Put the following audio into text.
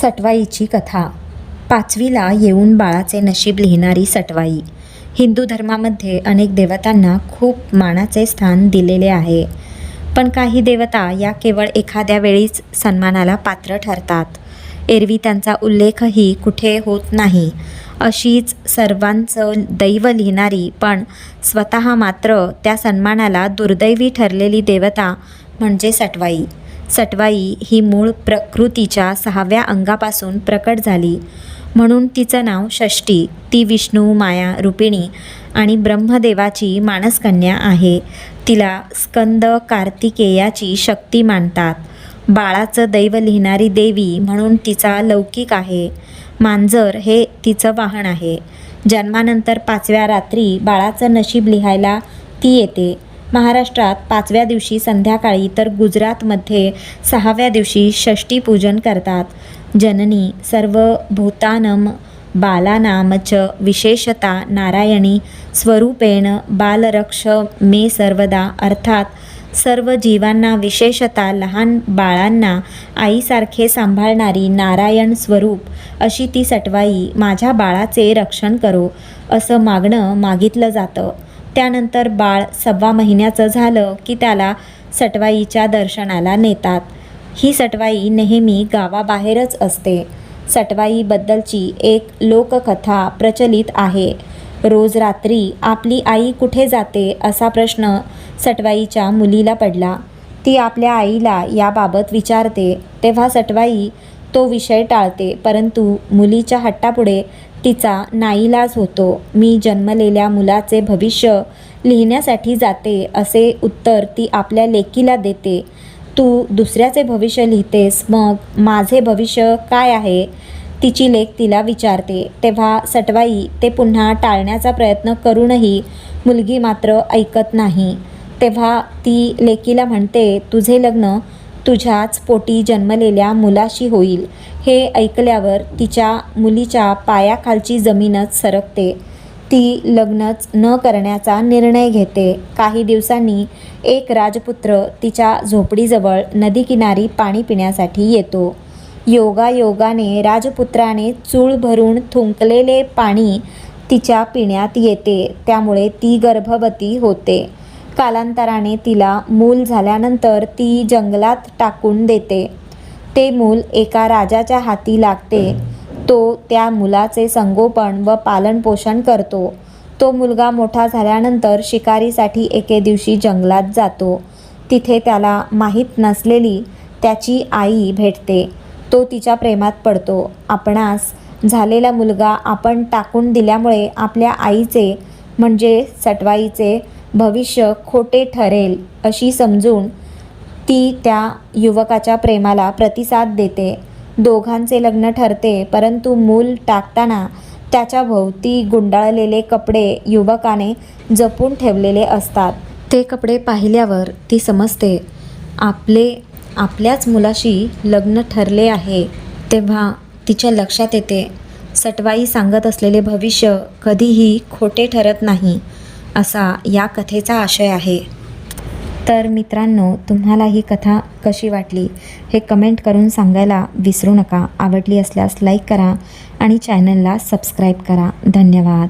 सटवाईची कथा. पाचवीला येऊन बाळाचे नशीब लिहिणारी सटवाई. हिंदू धर्मामध्ये अनेक देवतांना खूप मानाचे स्थान दिलेले आहे. पण काही देवता या केवळ एखाद्या वेळीच सन्मानाला पात्र ठरतात. एरवी त्यांचा उल्लेखही कुठे होत नाही. अशीच सर्वांचं दैव लिहिणारी पण स्वतः मात्र त्या सन्मानाला दुर्दैवी ठरलेली देवता म्हणजे सटवाई. सटवाई ही मूळ प्रकृतीच्या सहाव्या अंगापासून प्रकट झाली. म्हणून तिचं नाव षष्टी ती विष्णू माया रुपिणी आणि ब्रह्मदेवाची मानसकन्या आहे. तिला स्कंद कार्तिकेयाची शक्ती मानतात. बाळाचं दैव लिहिणारी देवी म्हणून तिचा लौकिक आहे. मांजर हे तिचं वाहन आहे. जन्मानंतर पाचव्या रात्री बाळाचं नशीब लिहायला ती येते. महाराष्ट्रात पाचव्या दिवशी संध्याकाळी तर गुजरातमध्ये सहाव्या दिवशी षष्टीपूजन करतात. जननी सर्व भूतानम बालानाम च विशेषता नारायणी स्वरूपेण बालरक्ष मे सर्वदा. अर्थात सर्व जीवांना विशेषतः लहान बाळांना आईसारखे सांभाळणारी नारायण स्वरूप अशी ती सटवाई माझ्या बाळाचे रक्षण करो असं मागणं मागितलं जातं. त्यानंतर बाळ सव्वा महिन्याचं झालं की त्याला सटवाईच्या दर्शनाला नेतात. ही सटवाई नेहमी गावाबाहेरच असते. सटवाईबद्दलची एक लोककथा प्रचलित आहे. रोज रात्री आपली आई कुठे जाते असा प्रश्न सटवाईच्या मुलीला पडला. ती आपल्या आईला याबाबत विचारते तेव्हा सटवाई तो विषय टाळते परंतु मुलीच्या हट्टापुढे तिचा नाईलाज होतो. मी जन्मलेल्या मुलाचे भविष्य लिहिण्यासाठी जाते असे उत्तर ती आपल्या लेकीला देते. तू दुसऱ्याचे भविष्य लिहितेस मग माझे भविष्य काय आहे? तिची लेख तिला विचारते. तेव्हा सटवाई ते पुन्हा टाळण्याचा प्रयत्न करूनही मुलगी मात्र ऐकत नाही. तेव्हा ती लेकीला म्हणते तुझे लग्न तुझ्याच पोटी जन्मलेल्या मुलाशी होईल. हे ऐकल्यावर तिच्या मुलीच्या पायाखालची जमीनच सरकते. ती लग्नच न करण्याचा निर्णय घेते. काही दिवसांनी एक राजपुत्र तिच्या झोपडीजवळ नदीकिनारी पाणी पिण्यासाठी येतो. योगायोगाने राजपुत्राने चूळ भरून थुंकलेले पाणी तिच्या पिण्यात येते. त्यामुळे ती गर्भवती होते. कालांतराने तिला मूल झाल्यानंतर ती जंगलात टाकून देते. ते मूल एका राजाच्या हाती लागते. तो त्या मुलाचे संगोपन व पालनपोषण करतो. तो मुलगा मोठा झाल्यानंतर शिकारीसाठी एके दिवशी जंगलात जातो. तिथे त्याला माहीत नसलेली त्याची आई भेटते. तो तिच्या प्रेमात पडतो. आपणास झालेला मुलगा आपण टाकून दिल्यामुळे आपल्या आईचे म्हणजे सटवाईचे भविष्य खोटे ठरेल अशी समजून ती त्या युवकाच्या प्रेमाला प्रतिसाद देते. दोघांचे लग्न ठरते परंतु मूल टाकताना त्याच्या भोवती गुंडाळलेले कपडे युवकाने जपून ठेवलेले असतात. ते कपडे पाहिल्यावर ती समजते आपले आपल्याच मुलाशी लग्न ठरले आहे तेव्हा तिच्या लक्षात येते. सटवाई सांगत असलेले भविष्य कधीही खोटे ठरत नाही. असा या कथेचा आशय आहे. तर मित्रांनो तुम्हाला ही कथा कशी वाटली हे कमेंट करून सांगायला विसरू नका. आवडली असल्यास लाईक करा आणि चॅनलला सबस्क्राईब करा. धन्यवाद.